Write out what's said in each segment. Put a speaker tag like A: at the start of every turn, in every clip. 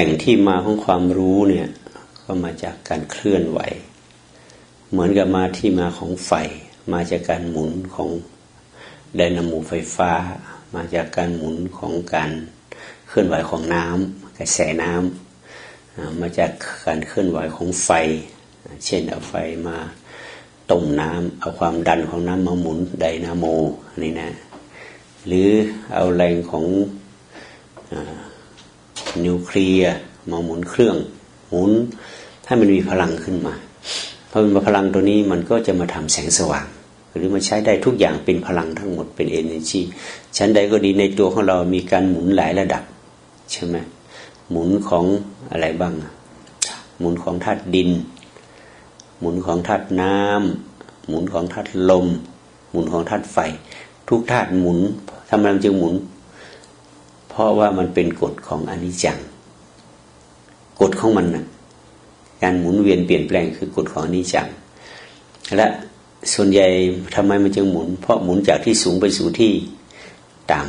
A: แหล่งที่มาของความรู้เนี่ยก็มาจากการเคลื่อนไหว เหมือนกับมาที่มาของไฟ มาจากการหมุนของไดนาโมไฟฟ้า มาจากการหมุนของการเคลื่อนไหวของน้ำกระแสน้ำมาจากการเคลื่อนไหวของไฟ เช่นเอาไฟมาต้มน้ำเอาความดันของน้ำมาหมุนไดนาโมนี่นะหรือเอาแรงของ นิวเคลียร์มาหมุนเครื่องหมุนให้มันมีพลังขึ้นมาพอมันพลังตัวนี้มันก็จะมาทำแสงสว่าง หรือมาใช้ได้ทุกอย่างเป็นพลังทั้งหมดเป็น energy ชั้นใดก็ดีในตัวของเรามีการหมุนหลายระดับใช่ไหมหมุนของอะไรบ้าง หมุนของธาตุดิน หมุนของธาตุน้ำหมุนของธาตุลม หมุนของธาตุไฟ ทุกธาตุหมุนทำไมมันจึงหมุน ราะว่ามันเป็นกฎของอนิจจัง กฎของมันนะการหมุนเวียนเปลี่ยนแปลงคือกฎของอนิจจัง และส่วนใหญ่ทำไมมันจึงหมุน เพราะหมุนจากที่สูงไปสู่ที่ต่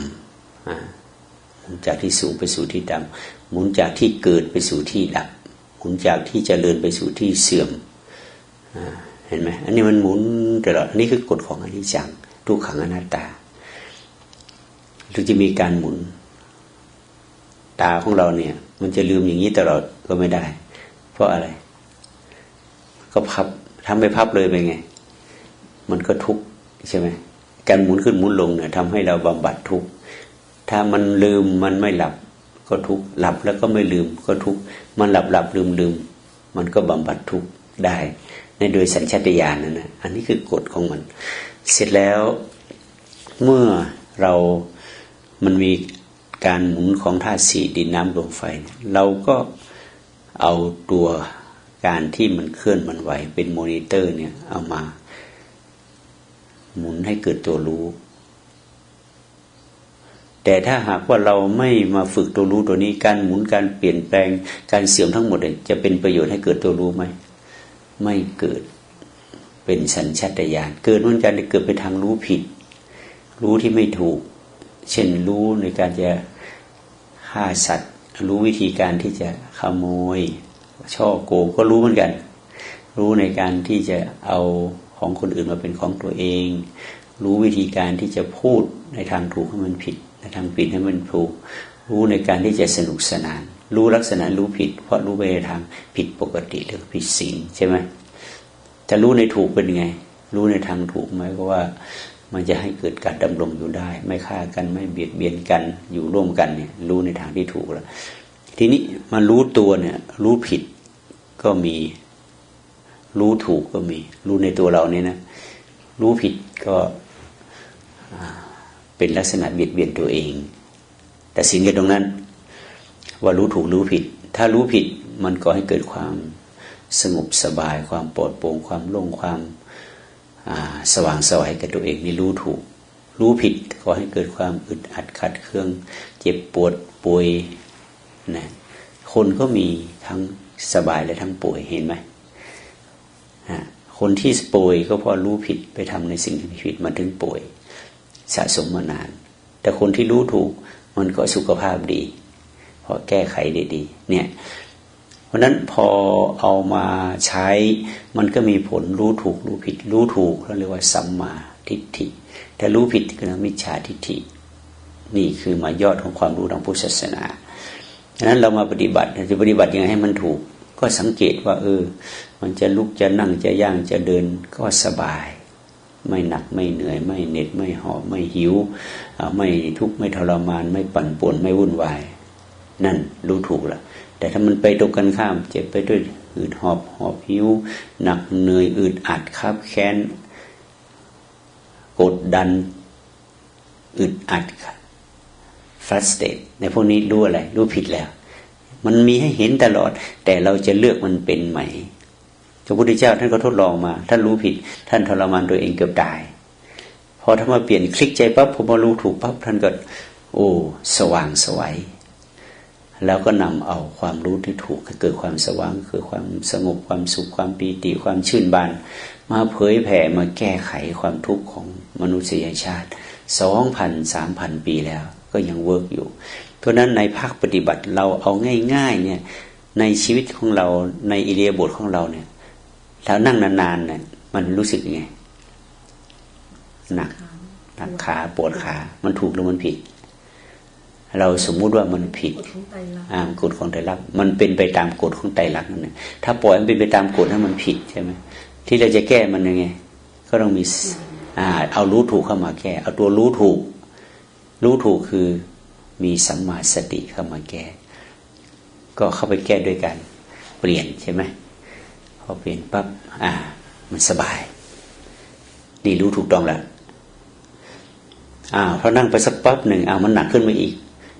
A: ำหมุนจากที่สูงไปสู่ที่ต่ำหมุนจากที่เกิดไปสู่ที่ดับ หมุนจากที่เจริญไปสู่ที่เสื่อมเห็นไหมอันนี้มันหมุนตลอดนี่คือกฎของอนิจจังทุกขังอนัตตาหรือจะมีการหมุน ตาของเราเนี่ย มันจะลืมอย่างนี้ตลอดก็ไม่ได้ เพราะอะไร ก็พับทำไปพับเลยไปไง มันก็ทุกข์ใช่ไหมการหมุนขึ้นหมุนลงเนี่ยทำให้เราบำบัดทุกข์ถ้ามันลืมมันไม่หลับก็ทุกข์หลับแล้วก็ไม่ลืมก็ทุกข์มันหลับหลับลืมลืมมันก็บำบัดทุกข์ได้ ในโดยสัญชาตญาณนะนะอันนี้คือกฎของมัน เสร็จแล้วเมื่อเรามันมี การหมุนของธาตุสี่ดินน้ำลมไฟ เราก็เอาตัวการที่มันเคลื่อนมันไหวเป็นมอนิเตอร์เนี่ยเอามา หมุนให้เกิดตัวรู้ แต่ถ้าหากว่าเราไม่มาฝึกตัวรู้ตัวนี้การหมุนการเปลี่ยนแปลงการเสื่อมทั้งหมดจะเป็นประโยชน์ให้เกิดตัวรู้ไหมไม่เกิดเป็นสัญชาตญาณเกิดมันจะเกิดไปทางรู้ผิด รู้ที่ไม่ถูก เช่นรู้ในการจะ ฆ่าสัตว์ รู้วิธีการที่จะขโมย ช่อโกงก็รู้เหมือนกัน รู้ในการที่จะเอาของคนอื่นมาเป็นของตัวเอง รู้วิธีการที่จะพูดในทางถูกให้มันผิด ในทางผิดให้มันถูก รู้ในการที่จะสนุกสนาน รู้ลักษณะรู้ผิด เพราะรู้ไปในทางผิดปกติหรือผิดศีลใช่ไหมจะรู้ในถูกเป็นไง รู้ในทางถูกไหมเพราะว่า มันจะให้เกิดการดำรงอยู่ได้ ไม่ฆ่ากันไม่เบียดเบียนกันอยู่ร่วมกันเนี่ยรู้ในทางที่ถูกแล้ว ทีนี้มารู้ตัวเนี่ย รู้ผิดก็มี รู้ถูกก็มี รู้ในตัวเราเนี่ยนะ รู้ผิดก็เป็นลักษณะเบียดเบียนตัวเอง แต่สิ่งกันตรงนั้น ว่ารู้ถูกรู้ผิด ถ้ารู้ผิดมันก็ให้เกิดความสงบสบายความปลอดโปร่งความโล่งความ สว่างสวัยกับตัวเองนี่รู้ถูก รู้ผิดก็ให้เกิดความอึดอัดขัดเครื่อง เจ็บปวดป่วยนะคนก็มีทั้งสบายและทั้งป่วยเห็นไหมคนที่ป่วยก็เพราะรู้ผิดไปทำในสิ่งที่ผิดมาถึงป่วย สะสมมานาน แต่คนที่รู้ถูกมันก็สุขภาพดี เพราะแก้ไขได้ดี เนี่ย เพราะนั้นพอเอามาใช้มันก็มีผลรู้ถูกรู้ผิด รู้ถูกเขาเรียกว่าสัมมาทิฏฐิแต่รู้ผิดก็คือมิจฉาทิฏฐิ นี่คือมายอดของความรู้ทางพุทธศาสนาดังนั้นเรามาปฏิบัติจะปฏิบัติยังไงให้มันถูก ก็สังเกตว่า เออ มันจะลุกจะนั่งจะย่างจะเดินก็สบาย ไม่หนักไม่เหนื่อย ไม่เหน็ดไม่หอบไม่หิว ไม่ทุกข์ไม่ทรมาน ไม่ปั่นป่วนไม่วุ่นวาย นั่นรู้ถูกแล้ว แต่ถ้ามันไปตรงกันข้าม เจ็บไปด้วยอืดหอบหอบหิวหนักเหนื่อยอืดอัดคับแค้นกดดันอึดอัดฟรัสเตตในพวกนี้รู้อะไรรู้ผิดแล้ว มันมีให้เห็นตลอด แต่เราจะเลือกมันเป็นไหมพระพุทธเจ้าท่านก็ทดลองมา ท่านรู้ผิด ท่านทรมานตัวเองเกือบตาย พอถ้ามาเปลี่ยนคลิกใจปั๊บพอมารู้ถูกปั๊บท่านก็โอ้ สว่างสวย แล้วก็นำเอาความรู้ที่ถูกเกิดความสว่างคือความสงบความสุขความปีติความชื่นบาน มาเผยแผ่มาแก้ไขความทุกข์ของมนุษยชาติสองพันสามพันปีแล้วก็ยังเวิร์กอยู่เพราะนั้นในภาคปฏิบัติเราเอาง่ายๆเนี่ยในชีวิตของเราในอิเดียบทของเราเนี่ยถ้านั่งนานๆเนี่ยมันรู้สึกยังไงหนักหนักขาปวดขา มันถูกหรือมันผิด เราสมมุติว่ามันผิด
B: กฎของไตรลักษณ์
A: อ่ากฎของไตรลักษณ์มันเป็นไปตามกฎของไตรลักษณ์นั่นแหละถ้าปล่อยมันเป็นไปตามกฎนั้นมันผิดใช่ไหมที่เราจะแก้มันยังไง ก็ต้องมีสอ่าเอารู้ถูกเข้ามาแก้ เอาตัวรู้ถูก รู้ถูกคือมีสัมมาสติเข้ามาแก้ ก็เข้าไปแก้ด้วยกัน เปลี่ยนใช่ไหมพอเปลี่ยนปั๊บอ่า มันสบาย นี่รู้ถูกต้องแล้วอ้าวพอนั่งไปสักปั๊บหนึ่งอ้าวมันหนักขึ้นมาอีก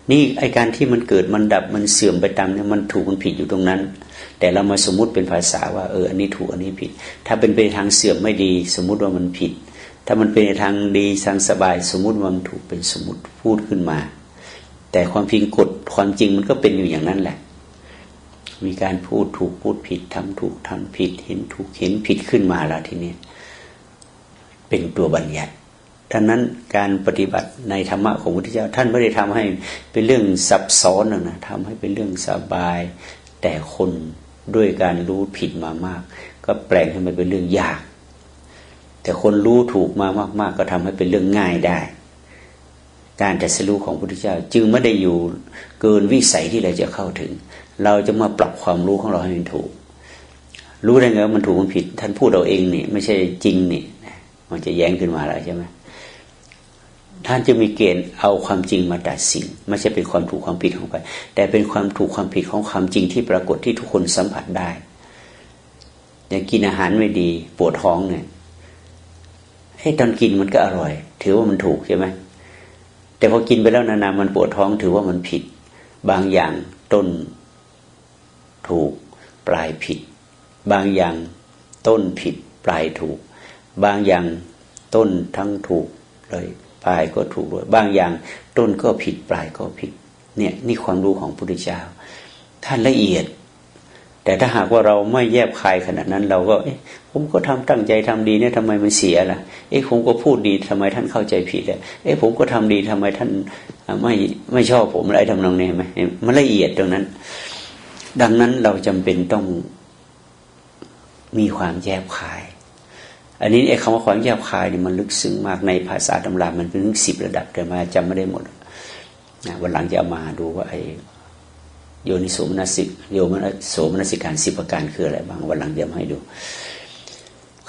A: นี่ไอการที่มันเกิดมันดับมันเสื่อมไปตามเนี่ยมันถูกมันผิดอยู่ตรงนั้น แต่เรามาสมมุติเป็นภาษาว่าเอออันนี้ถูกอันนี้ผิด ถ้าเป็นไปทางเสื่อมไม่ดี สมมุติว่ามันผิด ถ้ามันเป็นทางดีทางสบาย สมมุติว่ามันถูกเป็นสมมติพูดขึ้นมา แต่ความพิงกฎความจริงมันก็เป็นอยู่อย่างนั้นแหละ มีการพูดถูกพูดผิดทำถูกทำผิด เห็นถูกเห็นผิดขึ้นมาแล้วทีนี้เป็นตัวบัญญัติ ดังนั้นการปฏิบัติในธรรมะของพระพุทธเจ้า ท่านไม่ได้ทำให้เป็นเรื่องซับซ้อนนะทำให้เป็นเรื่องสบาย แต่คนด้วยการรู้ผิดมามาก ก็แปลงให้มันเป็นเรื่องยาก แต่คนรู้ถูกมามากๆ ก็ทำให้เป็นเรื่องง่ายได้ การตรัสรู้ของพระพุทธเจ้า จึงไม่ได้อยู่เกินวิสัยที่เราจะเข้าถึง เราจะมาปรับความรู้ของเราให้มันถูก รู้ได้ไงว่ามันถูกมันผิด ท่านพูดเอาเองนี่ไม่ใช่จริงนี่มันจะแย้งขึ้นมาแล้วใช่ไหม ท่านจะมีเกณฑ์เอาความจริงมาตัดสินไม่ใช่เป็นความถูกความผิดของใครแต่เป็นความถูกความผิดของความจริงที่ปรากฏที่ทุกคนสัมผัสได้ อย่างกินอาหารไม่ดี ปวดท้องเนี่ยให้ตอนกินมันก็อร่อย ถือว่ามันถูกใช่ไหมแต่พอกินไปแล้วนานๆมันปวดท้องถือว่ามันผิด บางอย่างต้น ถูก ปลายผิด บางอย่างต้นผิด ปลายถูก บางอย่างต้นทั้งถูกเลย ปลายก็ถูกด้วยบางอย่างต้นก็ผิดปลายก็ผิด เนี่ยนี่ความรู้ของพระพุทธเจ้า ท่านละเอียด แต่ถ้าหากว่าเราไม่แยบคายขนาดนั้น เราก็ เอ๊ะ ผมก็ทำตั้งใจทำดีเนี่ยทำไมมันเสียล่ะ เอ๊ะผมก็พูดดีทำไมท่านเข้าใจผิดอะเอ๊ะผมก็ทำดีทำไมท่านไม่ไม่ชอบผมอะไรทำนองนี้ไหมมันละเอียดตรงนั้น ดังนั้นเราจำเป็นต้องมีความแยบคาย อันนี้ไอ้คำว่าความแยบคายเนี่ยมันลึกซึ้งมากในภาษาตำรา มันเป็นถึงสิบระดับแต่มาจำไม่ได้หมดนะวันหลังจะเอามาดูว่าไอ้โยนิโสมนสิกโยมนโสมนสิการสิบประการคืออะไรบ้างวันหลังจะมาให้ดู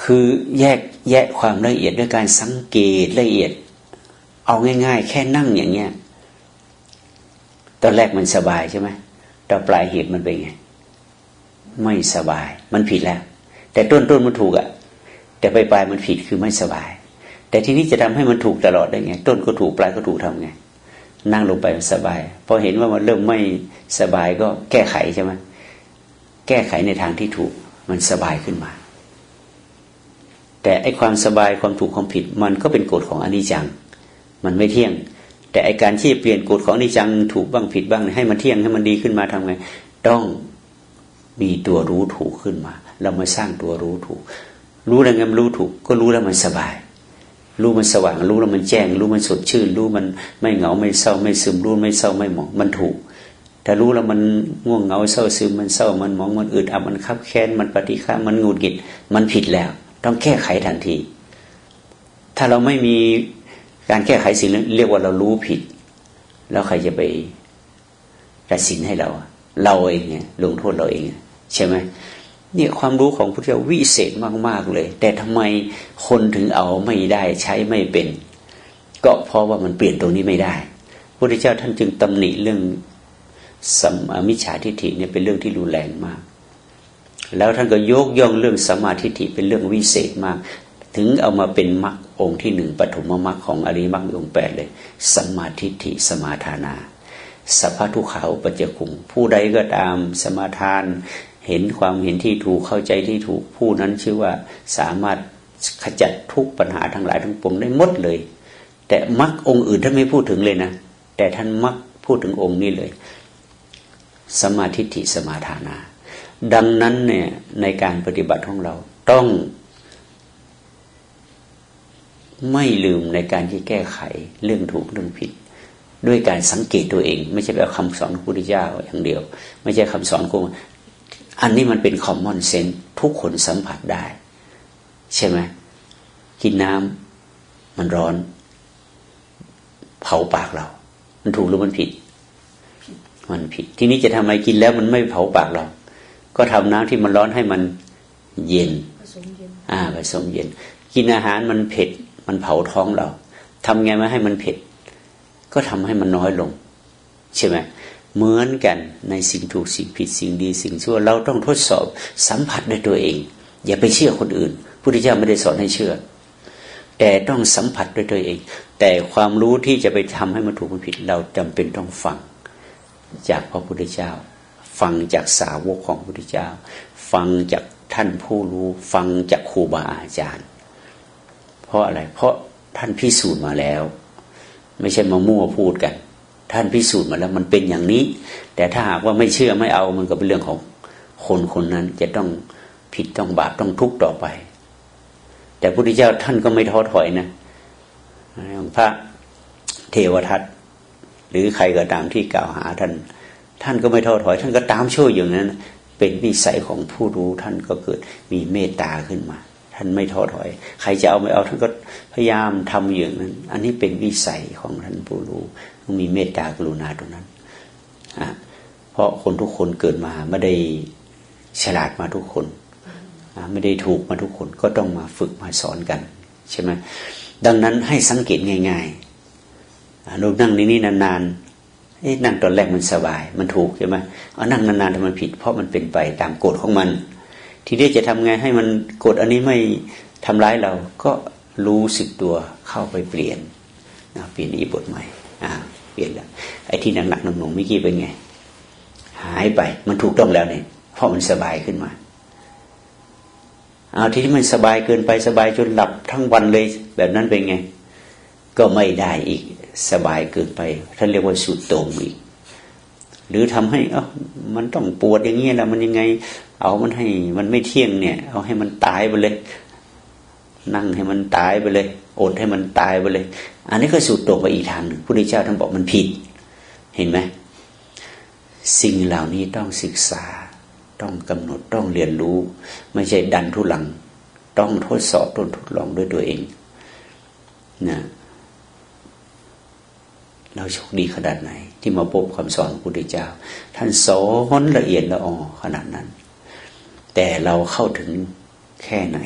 A: คือแยกแยกความละเอียดด้วยการสังเกตละเอียด เอาง่าย ๆ แค่นั่งอย่างเงี้ยตอนแรกมันสบายใช่ไหมตอนปลายเหตุมันเป็นไง ไม่สบาย มันผิดแล้ว แต่ต้นต้นมันถูกอะ แต่ปลายปลายมันผิดคือไม่สบาย แต่ทีนี้จะทำให้มันถูกตลอดได้ไง ต้นก็ถูกปลายก็ถูกทำไง นั่งลงไปมันสบาย พอเห็นว่ามันเริ่มไม่สบายก็แก้ไขใช่ไหมแก้ไขในทางที่ถูกมันสบายขึ้นมา แต่ไอความสบายความถูกความผิด มันก็เป็นกฎของอนิจจัง มันไม่เที่ยง แต่ไอการที่เปลี่ยนกฎของอนิจจังถูกบ้างผิดบ้างให้มันเที่ยงให้มันดีขึ้นมาทำไง ต้องมีตัวรู้ถูกขึ้นมา เรามาสร้างตัวรู้ถูก รู้แล้วไงมันรู้ถูก ก็รู้แล้วมันสบาย รู้มันสว่าง รู้แล้วมันแจ้ง รู้มันสดชื่น รู้มันไม่เหงาไม่เศร้าไม่ซึมรู้ไม่เศร้าไม่หมองมันถูกถ้ารู้แล้วมันง่วงเหงาเศร้าซึมมันเศร้ามันหมองมันอึดอัดมันคับแค้นมันปฏิฆามันงุดหงิด มันผิดแล้ว ต้องแก้ไขทันที ถ้าเราไม่มีการแก้ไขสิ่งนั้นเรียกว่าเรารู้ผิด แล้วใครจะไปตัดสินให้เรา เราเองเนี่ยลงโทษเราเอง ใช่ไหม เนี่ยความรู้ของพระเจ้าวิเศษมากๆเลย แต่ทำไมคนถึงเอาไม่ได้ใช้ไม่เป็น ก็เพราะว่ามันเปลี่ยนตรงนี้ไม่ได้พระพุทธเจ้าท่านจึงตำหนิเรื่องสัมมิจฉาทิฏฐิเนี่ยเป็นเรื่องที่รุนแรงมาก แล้วท่านก็ยกย่องเรื่องสัมมาทิฏฐิเป็นเรื่องวิเศษมาก ถึงเอามาเป็นมรรคองค์ที่หนึ่งปฐมมรรคของอริมรรคองค์แปดเลยสัมมาทิฏฐิสมาทานาสัพพทุขาอุปจคุงผู้ใดก็ตามสมาทาน เห็นความเห็นที่ถูกเข้าใจที่ถูกผู้นั้นชื่อว่าสามารถขจัดทุกปัญหาทั้งหลายทั้งปวงได้หมดเลย แต่มรรคองค์อื่นท่านไม่พูดถึงเลยนะ แต่ท่านมักพูดถึงองค์นี้เลย สมาธิฐิสมาทานา ดังนั้นเนี่ยในการปฏิบัติของเราต้อง ไม่ลืมในการที่แก้ไขเรื่องถูกเรื่องผิดด้วยการสังเกตตัวเอง ไม่ใช่แบบคำสอนของพระพุทธเจ้าอย่างเดียว ไม่ใช่คำสอนของ อันนี้มันเป็นคอมมอนเซนส์ทุกคนสัมผัสได้ ใช่ไหมกินน้ำมันร้อน เผาปากเรา มันถูกหรือมันผิด มันผิด ทีนี้จะทำไมกินแล้วมันไม่เผาปากเรา ก็ทำน้ำที่มันร้อนให้มันเย็น
B: ผสมเย็น
A: อ่าผสมเย็น กินอาหารมันเผ็ด มันเผาท้องเราทำไงไม่ให้มันเผ็ด ก็ทำให้มันน้อยลง ใช่ไหม เหมือนกันในสิ่งถูกสิ่งผิดสิ่งดีสิ่งชั่ว เราต้องทดสอบสัมผัสด้วยตัวเอง อย่าไปเชื่อคนอื่นพุทธเจ้าไม่ได้สอนให้เชื่อ แต่ต้องสัมผัสด้วยตัวเอง แต่ความรู้ที่จะไปทำให้มันถูกมันผิด เราจำเป็นต้องฟังจากพระพุทธเจ้า ฟังจากสาวกของพระพุทธเจ้า ฟังจากท่านผู้รู้ ฟังจากครูบาอาจารย์ เพราะอะไรเพราะท่านพิสูจน์มาแล้ว ไม่ใช่มามั่วพูดกัน ท่านพิสูจน์มาแล้วมันเป็นอย่างนี้ แต่ถ้าหากว่าไม่เชื่อไม่เอามันก็เป็นเรื่องของคนคนนั้นจะต้องผิดต้องบาปต้องทุกข์ต่อไป แต่พระพุทธเจ้าท่านก็ไม่ท้อถอยนะอย่างพระเทวทัตหรือใครก็ตามที่กล่าวหาท่าน ท่านก็ไม่ท้อถอย ท่านก็ตามช่วยอย่างนั้น เป็นวิสัยของผู้รู้ท่านก็เกิดมีเมตตาขึ้นมา ท่านไม่ท้อถอย ใครจะเอาไม่เอาท่านก็พยายามทำอย่างนั้น อันนี้เป็นวิสัยของท่านผู้รู้ต้องมีเมตตากรุณาตรงนั้นเพราะคนทุกคนเกิดมาไม่ได้ฉลาดมาทุกคนไม่ได้ถูกมาทุกคนก็ต้องมาฝึกมาสอนกันใช่ไหมดังนั้นให้สังเกตง่ายๆอะเรานั่งในนี้นานๆเอ๊ะนั่งตอนแรกมันสบาย มันถูกใช่ไหมเอานั่งนานๆทำไมผิด เพราะมันเป็นไปตามกฎของมัน ทีนี้จะทำไงให้มันกฎอันนี้ไม่ทำร้ายเรา ก็รู้สึกตัวเข้าไปเปลี่ยนนะเปลี่ยนอีบทใหม่อ่าเปลี่ยนแล้วไอ้ที่หนักๆหนุ่มๆเมื่อกี้เป็นไง หายไปมันถูกต้องแล้วเนี่ยเพราะมันสบายขึ้นมาเอาที่มันสบายเกินไปสบายจนหลับทั้งวันเลย แบบนั้นเป็นไง ก็ไม่ได้อีกสบายเกินไปท่านเรียกว่าสุดโต่งอีก หรือทำให้เออมันต้องปวดอย่างเงี้ยแล้วมันยังไง เอามันให้มันไม่เที่ยงเนี่ย เอาให้มันตายไปเลย นั่งให้มันตายไปเลย อดให้มันตายไปเลย อันนี้ก็สุดโต่งไปอีกทางหนึ่งพระพุทธเจ้าท่านบอกมันผิด เห็นไหมสิ่งเหล่านี้ต้องศึกษา ต้องกำหนดต้องเรียนรู้ ไม่ใช่ดันทุลัง ต้องทดสอบต้นทดลองด้วยตัวเองนะเราโชคดีขนาดไหน ที่มาพบคำสอนของพระพุทธเจ้า ท่านสอนละเอียดละออขนาดนั้น แต่เราเข้าถึงแค่ไหน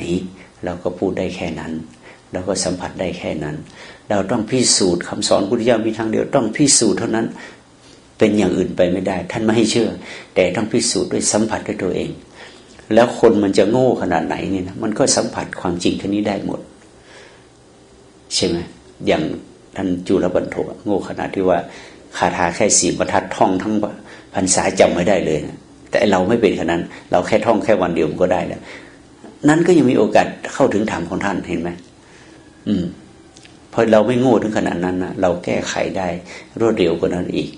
A: เราก็พูดได้แค่นั้น เราก็สัมผัสได้แค่นั้น เราต้องพิสูจน์คำสอนพุทธเจ้ามีทางเดียวต้องพิสูจน์เท่านั้นเป็นอย่างอื่นไปไม่ได้ ท่านไม่ให้เชื่อ แต่ต้องพิสูจน์ด้วยสัมผัสด้วยตัวเอง แล้วคนมันจะโง่ขนาดไหนเนี่ยนะมันก็สัมผัสความจริงท่านี้ได้หมด ใช่ไหมอย่างท่านจุลบรรทกโง่ขนาดที่ว่า คาถาแค่สี่บรรทัดท่องทั้งพรรษาจำไม่ได้เลยนะแต่เราไม่เป็นขนาดนั้น เราแค่ท่องแค่วันเดียวมันก็ได้แล้วนั้นก็ยังมีโอกาสเข้าถึงธรรมของท่านเห็นไหมอืมเพราะเราไม่โง่ถึงขนาดนั้นนะเราแก้ไขได้รวดเร็วกว่านั้นอีก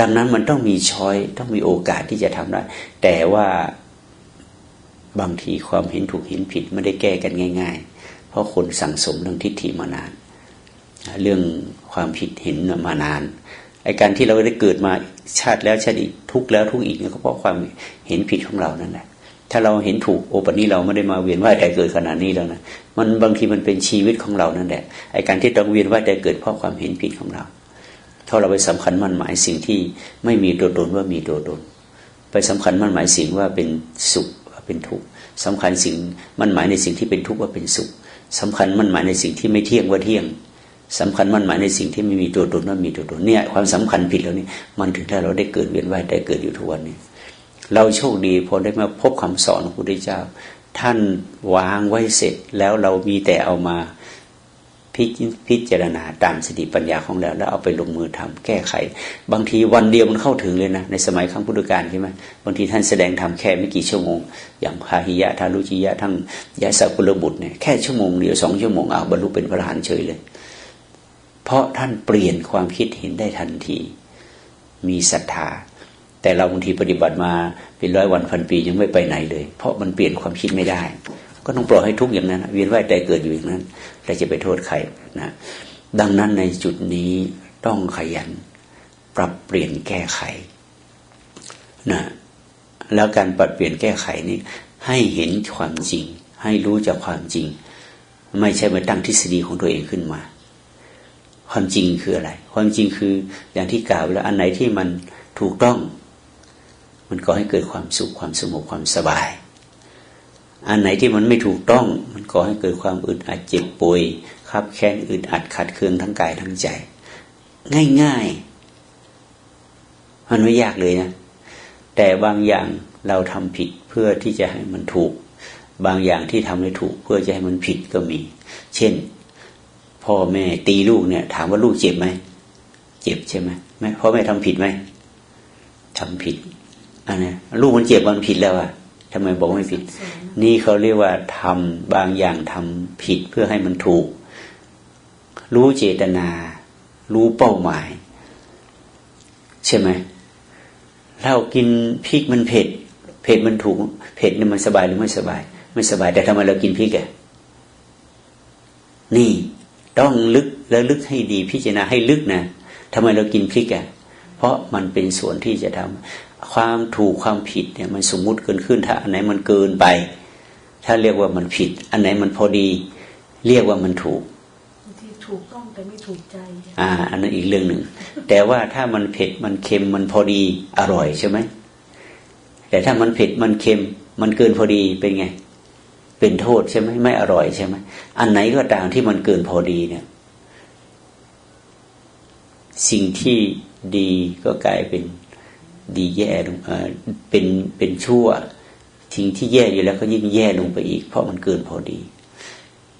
A: ดังนั้นมันต้องมีช้อยต้องมีโอกาสที่จะทำได้แต่ว่าบางทีความเห็นถูกเห็นผิดไม่ได้แก้กันง่าย ๆ เพราะคนสั่งสมเรื่องทิฏฐิมานาน เรื่องความผิดเห็นมานาน ไอการที่เราได้เกิดมาชาติแล้วชาติอีกทุกแล้วทุกอีกเนี่ยก็เพราะความเห็นผิดของเรานั่นแหละถ้าเราเห็นถูกโอปันนี้เราไม่ได้มาเวียนว่ายแต่เกิดขนาดนี้แล้วนะมันบางทีมันเป็นชีวิตของเรานั่นแหละไอการที่ต้องเวียนว่ายแต่เกิดเพราะความเห็นผิดของเราถ้าเราไปสำคัญมั่นหมายสิ่งที่ไม่มีตัวตนว่ามีตัวตนไปสำคัญมั่นหมายสิ่งว่าเป็นสุขว่าเป็นทุกข์สำคัญสิ่งมั่นหมายในสิ่งที่เป็นทุกข์ว่าเป็นสุขสำคัญมั่นหมายในสิ่งที่ไม่เที่ยงว่าเที่ยง สำคัญมั่นหมายในสิ่งที่ไม่มีตัวตนว่ามีตัวตนเนี่ยความสำคัญผิดแล้วนี่มันถึงถ้าเราได้เกิดเวียนว่ายได้เกิดอยู่ทุกวันนี้ เราโชคดีพอได้มาพบคำสอนของพระพุทธเจ้า ท่านวางไว้เสร็จแล้วเรามีแต่เอามาพิพิจารณาตามสติปัญญาของเราแล้วเอาไปลงมือทำแก้ไข บางทีวันเดียวมันเข้าถึงเลยนะในสมัยครั้งพุทธกาลใช่ไหมบางทีท่านแสดงทำแค่ไม่กี่ชั่วโมง อย่างพาหิยะทารุจิยะทั้งยาสักุลบุตรเนี่ยแค่ชั่วโมงเดียวสองชั่วโมงเอาบรรลุเป็นพระอรหันต์เฉยเลย เพราะท่านเปลี่ยนความคิดเห็นได้ทันที มีศรัทธา แต่เราบางทีปฏิบัติมาเป็นร้อยวันพันปียังไม่ไปไหนเลย เพราะมันเปลี่ยนความคิดไม่ได้ ก็ต้องปล่อยให้ทุกข์อย่างนั้นเวียนว่ายแต่เกิดอยู่อย่างนั้นเราจะไปโทษใครนะดังนั้นในจุดนี้ต้องขยัน ปรับเปลี่ยนแก้ไขนะแล้วการปรับเปลี่ยนแก้ไขนี้ให้เห็นความจริง ให้รู้จากความจริง ไม่ใช่มาตั้งทฤษฎีของตัวเองขึ้นมา ความจริงคืออะไร ความจริงคืออย่างที่กล่าวแล้วอันไหนที่มันถูกต้อง มันก็ให้เกิดความสุขความสงบความสบาย อันไหนที่มันไม่ถูกต้อง มันก็ให้เกิดความอึดอัดเจ็บป่วยขับแค้นอึดอัดขัดเคืองทั้งกายทั้งใจ ง่ายๆ มันไม่ยากเลยนะ แต่บางอย่างเราทำผิดเพื่อที่จะให้มันถูก บางอย่างที่ทำให้ถูกเพื่อจะให้มันผิดก็มี เช่น พ่อแม่ตีลูกเนี่ย ถามว่าลูกเจ็บไหมเจ็บใช่ไหมแม่พ่อแม่ทำผิดไหมทำผิดอันนี้ลูกมันเจ็บมันผิดแล้วอะทำไมบอกไม่ผิด นี่เขาเรียกว่าทำบางอย่างทำผิดเพื่อให้มันถูก รู้เจตนา รู้เป้าหมาย ใช่ไหมเรากินพริกมันเผ็ด เผ็ดมันถูก เผ็ดนี่มันสบายหรือไม่สบาย ไม่สบายแต่ทำไมเรากินพริกอะนี่ ต้องลึกแล้วลึกให้ดีพิจารณาให้ลึกนะทำไมเรากินพริกอะเพราะมันเป็นส่วนที่จะทำความถูกความผิดเนี่ยมันสมมุติเกินขึ้น ถ้าอันไหนมันเกินไป ถ้าเรียกว่ามันผิด อันไหนมันพอดี เรียกว่ามันถูก
B: ที่ถูกต้องแต่ไม่ถูกใจ
A: อ่า อันนั้นอีกเรื่องหนึ่งแต่ว่าถ้ามันเผ็ดมันเค็มมันพอดีอร่อยใช่ไหมแต่ถ้ามันเผ็ดมันเค็มมันเกินพอดีเป็นไง เป็นโทษใช่ไหมไม่อร่อยใช่ไหมอันไหนก็ตามที่มันเกินพอดีเนี่ย สิ่งที่ดีก็กลายเป็นดีแย่ลงเป็นเป็นชั่วทิ้งที่แย่อยู่แล้วก็ยิ่งแย่ลงไปอีก เพราะมันเกินพอดี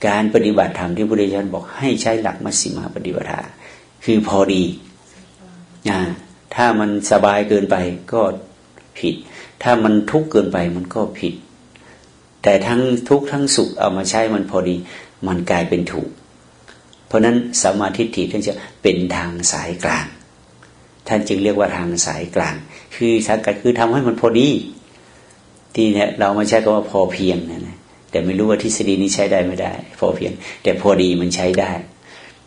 A: การปฏิบัติธรรมที่พระพุทธเจ้าบอกให้ใช้หลักมัชฌิมาปฏิปทาคือพอดีอ่าถ้ามันสบายเกินไปก็ผิด ถ้ามันทุกข์เกินไปมันก็ผิด แต่ทั้งทุกข์ทั้งสุขเอามาใช้มันพอดี มันกลายเป็นถูก เพราะนั้นสมาทิฏฐิท่านจะเป็นทางสายกลาง ท่านจึงเรียกว่าทางสายกลาง คือสักกัดคือทำให้มันพอดี ที่เนี่ยเรามาใช้คำว่าพอเพียงนะนะแต่ไม่รู้ว่าทฤษฎีนี้ใช้ได้ไม่ได้ พอเพียง แต่พอดีมันใช้ได้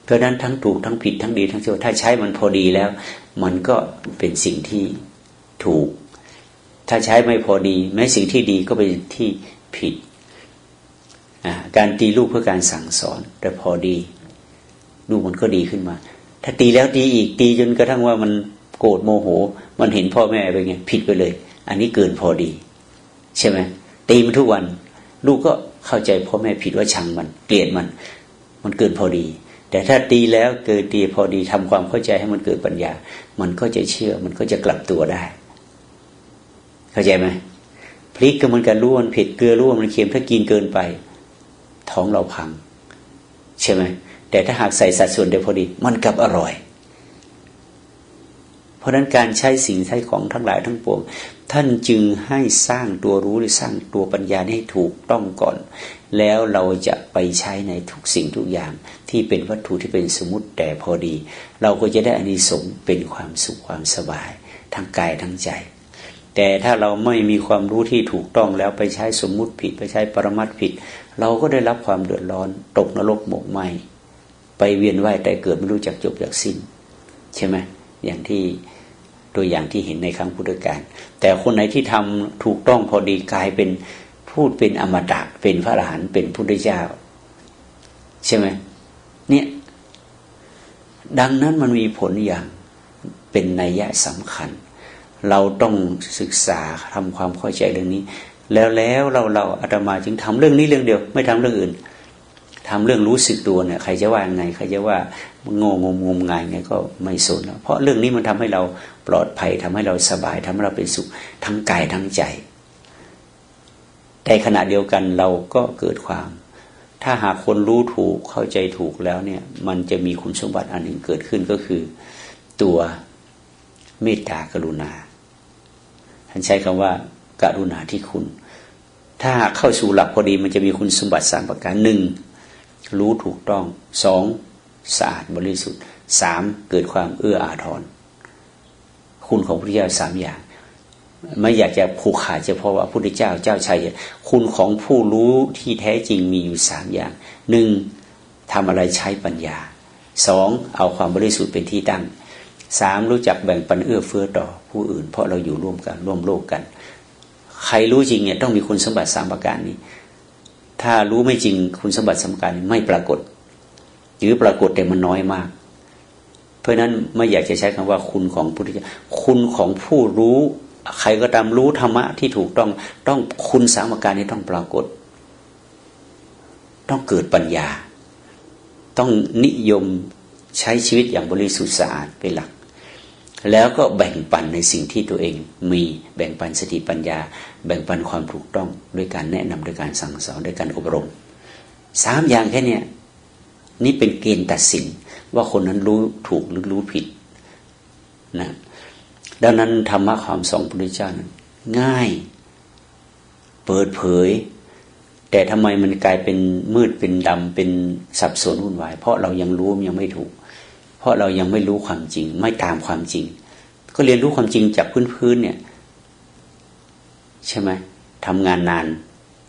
A: เพราะนั้นทั้งถูกทั้งผิดทั้งดีทั้งชั่วถ้าใช้มันพอดีแล้ว มันก็เป็นสิ่งที่ถูก ถ้าใช้ไม่พอดี แม้สิ่งที่ดีก็เป็นที่ ผิด การตีลูกเพื่อการสั่งสอน แต่พอดีลูกมันก็ดีขึ้นมา ถ้าตีแล้วตีอีกตีจนกระทั่งว่ามันโกรธโมโห มันเห็นพ่อแม่ไปไงผิดไปเลย อันนี้เกินพอดี ใช่ไหมตีมันทุกวัน ลูกก็เข้าใจพ่อแม่ผิดว่าชังมัน เกลียดมัน มันเกินพอดี แต่ถ้าตีแล้วเกิดตีพอดีทำความเข้าใจให้มันเกิดปัญญา มันก็จะเชื่อ มันก็จะกลับตัวได้ เข้าใจไหม พริกก็มันกันรู้มันเผ็ดเกลือรู้มันเค็มถ้ากินเกินไป ท้องเราพัง ใช่ไหมแต่ถ้าหากใส่สัดส่วนเดียวพอดี มันกลับอร่อย เพราะนั้นการใช้สิ่งใช้ของทั้งหลายทั้งปวง ท่านจึงให้สร้างตัวรู้หรือสร้างตัวปัญญาให้ถูกต้องก่อน แล้วเราจะไปใช้ในทุกสิ่งทุกอย่าง ที่เป็นวัตถุที่เป็นสมมติแต่พอดี เราก็จะได้อานิสงส์เป็นความสุขความสบาย ทั้งกายทั้งใจ แต่ถ้าเราไม่มีความรู้ที่ถูกต้องแล้วไปใช้สมมุติผิด ไปใช้ปรมัตผิด เราก็ได้รับความเดือดร้อน ตกนรกหมกไหมไปเวียนว่ายแต่เกิดไม่รู้จักจบจากสิ้น ใช่ไหมอย่างที่ตัวอย่างที่เห็นในครั้งพุทธกาลแต่คนไหนที่ทำถูกต้องพอดีกลายเป็นพูดเป็นอมตะเป็นพระอรหันต์เป็นพุทธเจ้า ใช่ไหมเนี่ยดังนั้นมันมีผลอย่างเป็นนัยยะสำคัญ เราต้องศึกษาทำความเข้าใจเรื่องนี้ แล้วแล้วเราเราอาตมาจึงทำเรื่องนี้เรื่องเดียว ไม่ทำเรื่องอื่นทำเรื่องรู้สึกตัวเนี่ยใครจะว่าไงใครจะว่าโง่งมงมงายไงก็ไม่สนเพราะเรื่องนี้มันทำให้เราปลอดภัยทำให้เราสบายทำให้เราเป็นสุขทั้งกายทั้งใจแต่ขณะเดียวกันเราก็เกิดความ ถ้าหากคนรู้ถูกเข้าใจถูกแล้วเนี่ย มันจะมีคุณสมบัติอันหนึ่งเกิดขึ้นก็คือ ตัวเมตตากรุณา ท่านใช้คำว่าการุณาที่คุณ ถ้าเข้าสู่หลักพอดีมันจะมีคุณสมบัติสามประการหนึ่งรู้ถูกต้องสองสะอาดบริสุทธิ์สามเกิดความเอื้ออาทรคุณของพระพุทธเจ้าสามอย่าง ไม่อยากจะผูกขาดเฉพาะว่าพระพุทธเจ้าเจ้าชัยคุณของผู้รู้ที่แท้จริงมีอยู่สามอย่างหนึ่งทำอะไรใช้ปัญญาสองเอาความบริสุทธิ์เป็นที่ตั้ง สามรู้จักแบ่งปันเอื้อเฟื้อต่อผู้อื่น เพราะเราอยู่ร่วมกันร่วมโลกกัน ใครรู้จริงเนี่ยต้องมีคุณสมบัติสามประการนี้ ถ้ารู้ไม่จริงคุณสมบัติสามประการนี้ไม่ปรากฏ หรือปรากฏแต่มันน้อยมาก เพราะฉะนั้นไม่อยากจะใช้คำว่าคุณของพุทธเจ้าคุณของผู้รู้ ใครก็ตามรู้ธรรมะที่ถูกต้องต้องคุณสามประการนี้ต้องปรากฏ ต้องเกิดปัญญา ต้องนิยมใช้ชีวิตอย่างบริสุทธิ์สะอาดเป็นหลัก แล้วก็แบ่งปันในสิ่งที่ตัวเองมีแบ่งปันสติปัญญา แบ่งปันความถูกต้องด้วยการแนะนำด้วยการสั่งสอนด้วยการอบรมสามอย่างแค่เนี้ยนี่เป็นเกณฑ์ตัดสินว่าคนนั้นรู้ถูกหรือรู้ผิดนะดังนั้นธรรมะความสองพระพุทธเจ้านั้นง่าย เปิดเผย แต่ทำไมมันกลายเป็นมืดเป็นดำเป็นสับสนวุ่นวาย เพราะเรายังรู้ยังไม่ถูก เพราะเรายังไม่รู้ความจริง ไม่ตามความจริง ก็เรียนรู้ความจริงจากพื้นๆเนี่ย ใช่ไหมทำงานนาน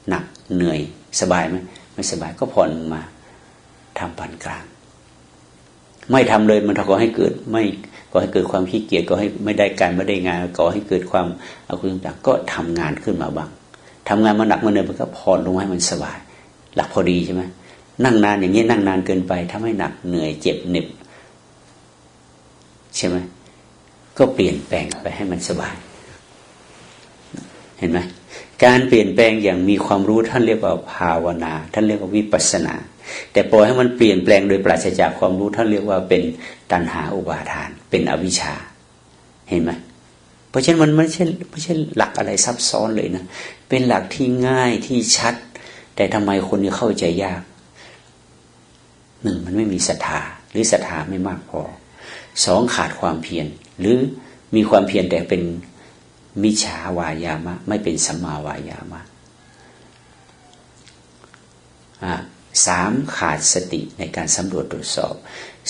A: หนักเหนื่อย สบายไหมไม่สบายก็ผ่อนมาทำปานกลาง ไม่ทำเลยมันก่อให้เกิด ไม่ก่อให้เกิดความขี้เกียจก่อให้ไม่ได้การไม่ได้งานก่อให้เกิดความอาคุณต่างก็ทำงานขึ้นมาบ้างทำงานมาหนักมาเหนื่อยมันก็ผ่อนลงให้มันสบาย หลักพอดีใช่ไหมนั่งนานอย่างนี้นั่งนานเกินไปทำให้หนักเหนื่อยเจ็บเหน็บ ใช่ไหมก็เปลี่ยนแปลงไปให้มันสบาย เห็นไหมการเปลี่ยนแปลงอย่างมีความรู้ท่านเรียกว่าภาวนา ท่านเรียกว่าวิปัสนา แต่ปล่อยให้มันเปลี่ยนแปลงโดยปราศจากความรู้ท่านเรียกว่าเป็นตัณหาอุปาทาน เป็นอวิชชา เห็นไหมเพราะฉะนั้นมันไม่ใช่ไม่ใช่หลักอะไรซับซ้อนเลยนะเป็นหลักที่ง่ายที่ชัด แต่ทำไมคนนี้เข้าใจยากหนึ่งมันไม่มีศรัทธาหรือศรัทธาไม่มากพอ สองขาดความเพียรหรือมีความเพียรแต่เป็นมิจฉาวายามะ ไม่เป็นสัมมาวายามะสามขาดสติในการสำรวจตรวจสอบ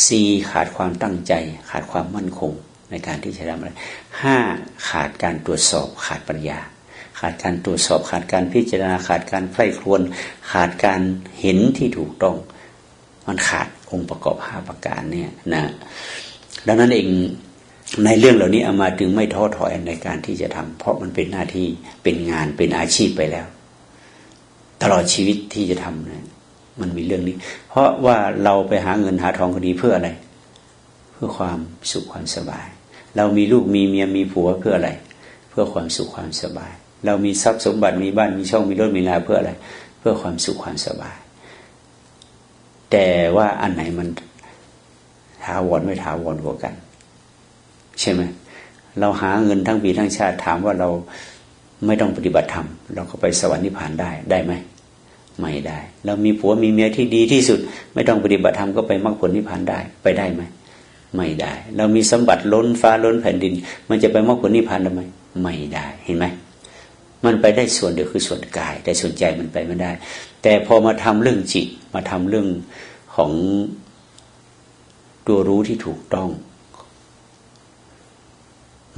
A: สี่ขาดความตั้งใจ ขาดความมั่นคงในการที่จะทำอะไรห้าขาดการตรวจสอบขาดปัญญา ขาดการตรวจสอบขาดการพิจารณาขาดการใคร่ครวญขาดการเห็นที่ถูกต้อง มันขาดองค์ประกอบห้าประการเนี่ยนะ ดังนั้นเองในเรื่องเหล่านี้อามาจึงไม่ท้อถอยในการที่จะทำเพราะมันเป็นหน้าที่เป็นงานเป็นอาชีพไปแล้ว ตลอดชีวิตที่จะทำนะมันมีเรื่องนี้ เพราะว่าเราไปหาเงินหาทองคดีเพื่ออะไร เพื่อความสุขความสบาย เรามีลูกมีเมียมีผัวเพื่ออะไร เพื่อความสุขความสบาย เรามีทรัพย์สมบัติมีบ้านมีช่องมีรถมีลาเพื่ออะไร เพื่อความสุขความสบาย แต่ว่าอันไหนมัน ถาวรไม่ถาวรกว่ากัน ใช่ไหมเราหาเงินทั้งปีทั้งชาติถามว่าเราไม่ต้องปฏิบัติธรรมเราก็ไปสวรรค์นิพพานได้ได้ไหมไม่ได้ เรามีผัวมีเมียที่ดีที่สุด ไม่ต้องปฏิบัติธรรมก็ไปมรรคผลนิพพานได้ไปได้ไหมไม่ได้ เรามีสมบัติล้นฟ้าล้นแผ่นดิน มันจะไปมรรคผลนิพพานได้ไหมไม่ได้เห็นไหมมันไปได้ส่วนเดียวคือส่วนกาย แต่ส่วนใจมันไปไม่ได้ แต่พอมาทำเรื่องจิตมาทำเรื่องของ ตัวรู้ที่ถูกต้อง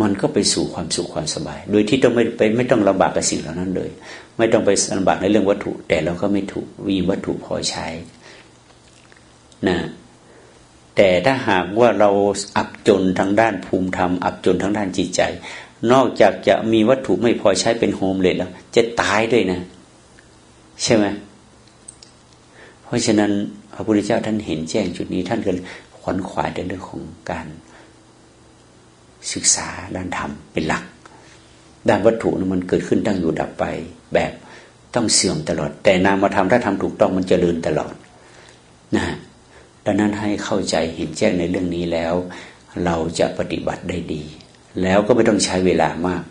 A: มันก็ไปสู่ความสุขความสบาย โดยที่ต้องไม่ไปไม่ต้องลำบากกับสิ่งเหล่านั้นเลย ไม่ต้องไปลำบากในเรื่องวัตถุ แต่เราก็ไม่ถูกวีวัตถุพอใช้นะแต่ถ้าหากว่าเราอับจนทางด้านภูมิธรรมอับจนทางด้านจิตใจ นอกจากจะมีวัตถุไม่พอใช้เป็นโฮมเลดแล้ว จะตายด้วยนะ ใช่ไหมเพราะฉะนั้นพระพุทธเจ้าท่านเห็นแจ้งจุดนี้ท่านก็ ขวนขวายในเรื่องของการศึกษาด้านธรรมเป็นหลัก ด้านวัตถุนมันเกิดขึ้นตั้งอยู่ดับไปแบบต้องเสื่อมตลอด แต่นามธรรมถ้าทำถูกต้องมันจเจริญตลอดนะดังนั้นให้เข้าใจเห็นแจ้งในเรื่องนี้แล้ว เราจะปฏิบัติได้ดี แล้วก็ไม่ต้องใช้เวลามาก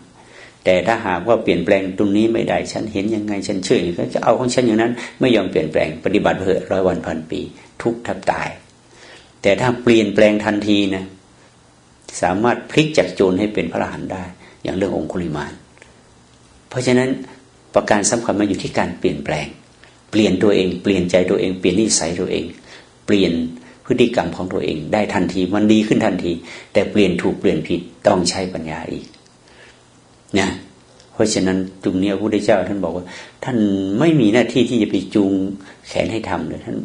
A: แต่ถ้าหากว่าเปลี่ยนแปลงตรงนี้ไม่ได้ฉันเห็นยังไงฉันเชื่อก็จะเอาของฉันอย่างนั้น ไม่ยอมเปลี่ยนแปลงปฏิบัติเพื่อร้อยวันพันปี ทุกทับตาย แต่ถ้าเปลี่ยนแปลงทันทีนะสามารถพลิกจากโจรให้เป็นพระอรหันต์ได้ อย่างเรื่ององคุลิมาน เพราะฉะนั้นประการสำคัญมาอยู่ที่การเปลี่ยนแปลง เปลี่ยนตัวเอง เปลี่ยนใจตัวเอง เปลี่ยนนิสัยตัวเอง เปลี่ยนพฤติกรรมของตัวเองได้ทันที มันดีขึ้นทันที แต่เปลี่ยนถูกเปลี่ยนผิดต้องใช้ปัญญาอีกนะเพราะฉะนั้นตรงนี้พระพุทธเจ้าท่านบอกว่า ท่านไม่มีหน้าที่ที่จะไปจูงแขนให้ทำเลยท่าน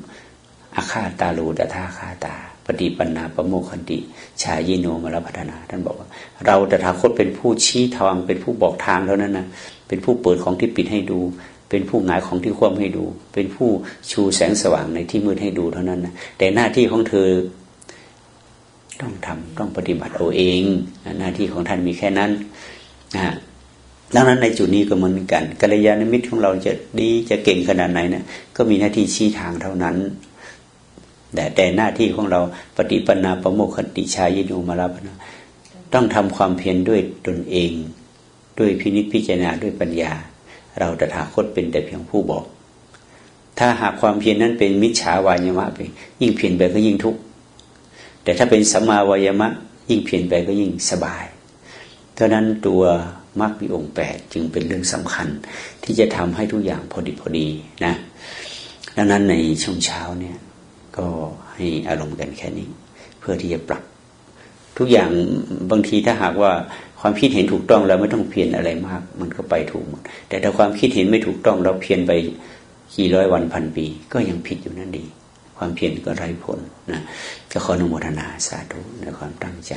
A: อาฆาตตาโลดาท่าฆาตา ฏิปันนาประโมคันติ ชายิโนมาลพัฒนา ท่านบอกว่า เราตถาคตเป็นผู้ชี้ทางเป็นผู้บอกทางเท่านั้นนะเป็นผู้เปิดของที่ปิดให้ดู เป็นผู้หงายของที่คว่ำให้ดู เป็นผู้ชูแสงสว่างในที่มืดให้ดูเท่านั้นนะแต่หน้าที่ของเธอต้องทำต้องปฏิบัติเอาเอง หน้าที่ของท่านมีแค่นั้นนะดังนั้นในจุดนี้ก็เหมือนกันกัลยาณมิตรของเราจะดีจะเก่งขนาดไหนนะก็มีหน้าที่ชี้ทางเท่านั้น แต่แต่หน้าที่ของเราปฏิปนาประโมคคติชายินุมาลาปนะต้องทำความเพียรด้วยตนเอง ด้วยพินิจพิจารณาด้วยปัญญา เราตถาคตเป็นแต่เพียงผู้บอก ถ้าหากความเพียรนนั้นเป็นมิจฉาวายมะไป ยิ่งเพียรไปก็ยิ่งทุกข์แต่ถ้าเป็นสัมมาวายมะ ยิ่งเพียรไปก็ยิ่งสบายเพราะนั้นตัวมรรคมีองค์แปดจึงเป็นเรื่องสำคัญ ที่จะทำให้ทุกอย่างพอดีพอดีนะดังนั้นในช่วงเช้าเนี่ย ก็ให้อารมณ์กันแค่นี้ เพื่อที่จะปรับ ทุกอย่างบางทีถ้าหากว่าความคิดเห็นถูกต้องเราไม่ต้องเพียนอะไรมาก มันก็ไปถูกหมดแต่ถ้าความคิดเห็นไม่ถูกต้องเราเพียนไปกี่ร้อยวันพันปี ก็ยังผิดอยู่นั่นดี ความเพียรก็ไร้ผลนะก็ขออนุโมทนาสาธุในความตั้งใจ